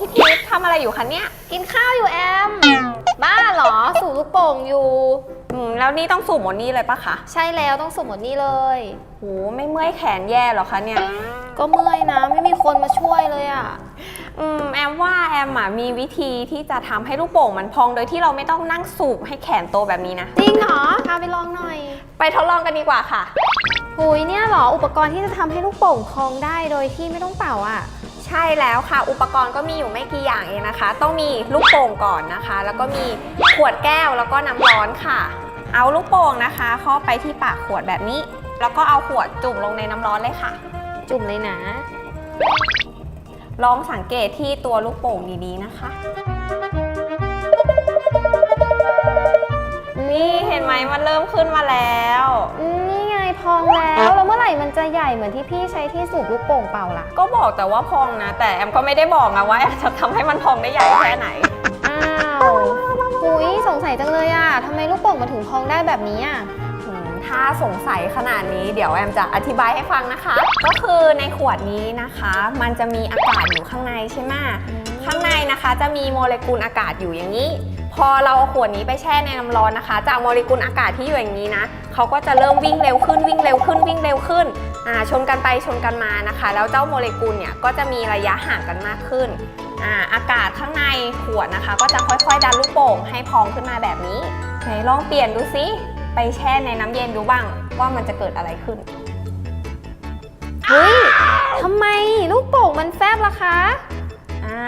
พี่ทิพย์ทำอะไรอยู่คะเนี่ย กินข้าวอยู่แอม บ้าเหรอ สูบลูกโป่งอยู่ อืมแล้วนี่ต้องสูบหมดนี่เลยปะคะใช่แล้วต้องสูบหมดนี่เลย โหไม่เมื่อยแขนแย่เหรอคะเนี่ย ก็เมื่อยนะ ไม่มีคนมาช่วยเลยอะ อืมแอมว่าแอมอะมีวิธีที่จะทำให้ลูกโป่งมันพองโดยที่เราไม่ต้องนั่งสูบให้แขนโตแบบนี้นะ จริงเหรอพาไปลองหน่อยไปทดลองกันดีกว่าค่ะ หุยเนี่ยเหรอ อุปกรณ์ที่จะทำให้ลูกโป่งพองได้โดยที่ไม่ต้องเป่าอะ ใช่แล้วค่ะ อุปกรณ์ก็มีอยู่ไม่กี่อย่างเองนะคะ ต้องมีลูกโป่งก่อนนะคะ แล้วก็มีขวดแก้วแล้วก็น้ำร้อนค่ะ เอาลูกโป่งนะคะเข้าไปที่ปากขวดแบบนี้ แล้วก็เอาขวดจุ่มลงในน้ำร้อนเลยค่ะ จุ่มเลยนะ ลองสังเกตที่ตัวลูกโป่งดีๆนะคะ นี่เห็นไหมมันเริ่มขึ้นมาแล้วอืมนี่ไงพ องแล้ว แล้วเมื่อไหร่มันจะใหญ่เหมือนที่พี่ใช้ที่สูบลูกโป่งเป่าล่ะ ก็บอกแต่ว่าพองนะ แต่แอมก็ไม่ได้บอกนะว่าแอมจะทำให้มันพองได้ใหญ่แค่ไหน อ้าวหุยสงสัยจังเลยอะทำไมลูกโป่งมันถึงพองได้แบบนี้อะ อืมถ้าสงสัยขนาดนี้เดี๋ยวแอมจะอธิบายให้ฟังนะคะ ก็คือในขวดนี้นะคะ มันจะมีอากาศอยู่ข้างในใช่ไหมข้างในนะคะ จะมีโมเลกุลอากาศอยู่อย่างนี้พอเราเอาขวดนี้ไปแช่ในน้ำร้อนนะคะ จากโมเลกุลอากาศที่อยู่อย่างนี้นะเขาก็จะเริ่มวิ่งเร็วขึ้นวิ่งเร็วขึ้นวิ่งเร็วขึ้นอ่าชนกันไปชนกันมานะคะ แล้วเจ้าโมเลกุลเนี่ยก็จะมีระยะห่างกันมากขึ้นอ่าอากาศข้างในขวดนะคะ ก็จะค่อยๆ ดันลูกโป่งให้พองขึ้นมาแบบนี้ไหนลองเปลี่ยนดูซิไปแช่ในน้ำเย็นดูบ้างว่ามันจะเกิดอะไรขึ้นเฮ้ยทำไมลูกโป่งมันแฟบล่ะคะอ่า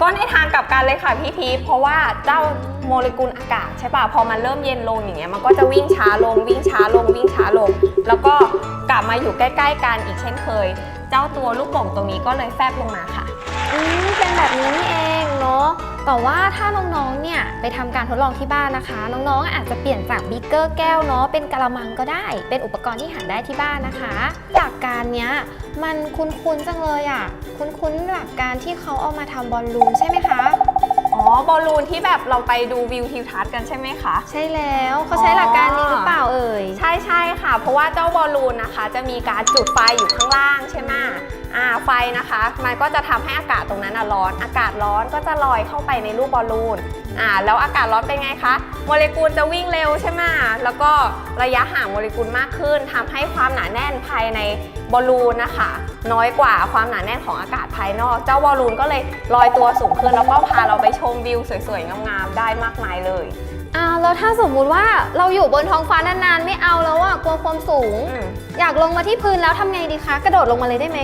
ก็ในทางกลับกันเลยค่ะพี่พีเพราะว่าเจ้าโมเลกุลอากาศใช่ป่ะพอมันเริ่มเย็นลงอย่างเงี้ยมันก็จะวิ่งช้าลงวิ่งช้าลงวิ่งช้าลง แล้วก็กลับมาอยู่ใกล้ ๆ กันอีกเช่นเคย เจ้าตัวลูกโป่งตรงนี้ก็เลยแฟบลงมาค่ะอืมเป็นแบบนี้นี่เอง แต่ว่าถ้าน้องๆ เนี่ยไปทำการทดลองที่บ้านนะคะ น้องๆ อาจจะเปลี่ยนจากบิ๊กเกอร์แก้วเนาะเป็นกะละมังก็ได้ เป็นอุปกรณ์ที่หาได้ที่บ้านนะคะ หลักการเนี้ยมันคุ้นๆจังเลยอะ่ะ คุ้นๆหลักการที่เขาเอามาทำบอลลูนใช่ไหมคะ บอลลูนที่แบบเราไปดูวิวทิวทัศน์กันใช่ไหมคะ ใช่แล้วเขาใช้หลักการนี้หรือเปล่าเอ่ย ใช่ใช่ค่ะ เพราะว่าเจ้าบอลลูนนะคะ จะมีการจุดไฟอยู่ข้างล่างใช่ไหมอ่าไฟนะคะ มันก็จะทำให้อากาศตรงนั้นนะร้อน อากาศร้อนก็จะลอยเข้าไปในลูกบอลลูนอ่าแล้วอากาศร้อนเป็นไงคะโมเลกุลจะวิ่งเร็วใช่ไหมแล้วก็ระยะห่างโมเลกุลมากขึ้นทำให้ความหนาแน่นภายในบอลลูนนะคะน้อยกว่าความหนาแน่นของอากาศภายนอก เจ้าบอลลูนก็เลยลอยตัวสูงขึ้น แล้วก็พาเราไปชมวิวสวยๆ งามๆ ได้มากมายเลยอ้าวแล้วถ้าสมมุติว่าเราอยู่บนท้องฟ้านานๆ ไม่เอาแล้วอะกลัวความสูงอืมอยากลงมาที่พื้นแล้วทำไงดีคะ กระโดดลงมาเลยได้ไหม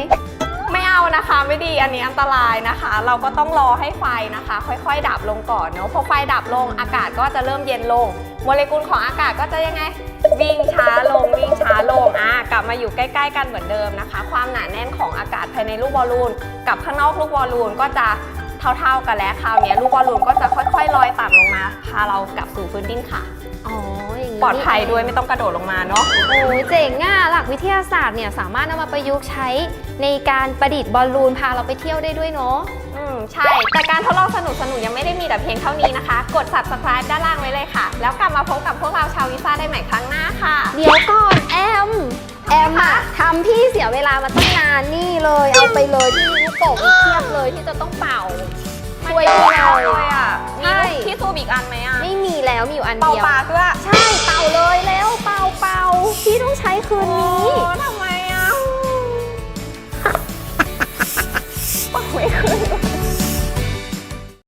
ไม่เอานะคะไม่ดีอันนี้อันตรายนะคะ เราก็ต้องรอให้ไฟนะคะ ค่อยๆ ดับลงก่อนเนาะพอไฟดับลงอากาศก็จะเริ่มเย็นลง โมเลกุลของอากาศก็จะยังไง วิ่งช้าลงวิ่งช้าลงอะกลับมาอยู่ใกล้ๆ กันเหมือนเดิมนะคะ ความหนาแน่นของอากาศภายในลูกบอลลูน กับข้างนอกลูกบอลลูนก็จะเท่าๆกันแล้วคราวนี้ลูกบอลลูนก็จะค่อยๆลอยต่ำลงมาพาเรากลับสู่พื้นดินค่ะ ปลอดภัยด้วยไม่ต้องกระโดดลงมาเนาะโอ้ยเจ๋งอะหลักวิทยาศาสตร์เนี่ยสามารถนำมาประยุกต์ใช้ในการประดิษฐ์บอลลูนพาเราไปเที่ยวได้ด้วยเนาะอืมใช่ แต่การทดลองสนุกสนุกๆยังไม่ได้มีแต่เพียงเท่านี้นะคะ กด subscribe ด้านล่างไว้เลยค่ะ แล้วกลับมาพบกับพวกเราชาววิซ่าได้ใหม่ครั้งหน้าค่ะ เดี๋ยวก่อนแอม แอมอะทำพี่เสียเวลามาตั้งนานนี่เลย เอาไปเลยที่ลูกโป่งอีกเทียบเลยที่จะต้องเป่าช่วยพี่หน่อยเลยอะใช่มีที่ซูมอีกอันไหมอะ ไม่มีแล้วมีอยู่อันเป่าเดียว ปากด้วย ใช่ เป่าเลยแล้วเป่าเป่าพี่ต้องใช้คืนนี้โอ้ทำไมอะเป่าไม่ขึ้น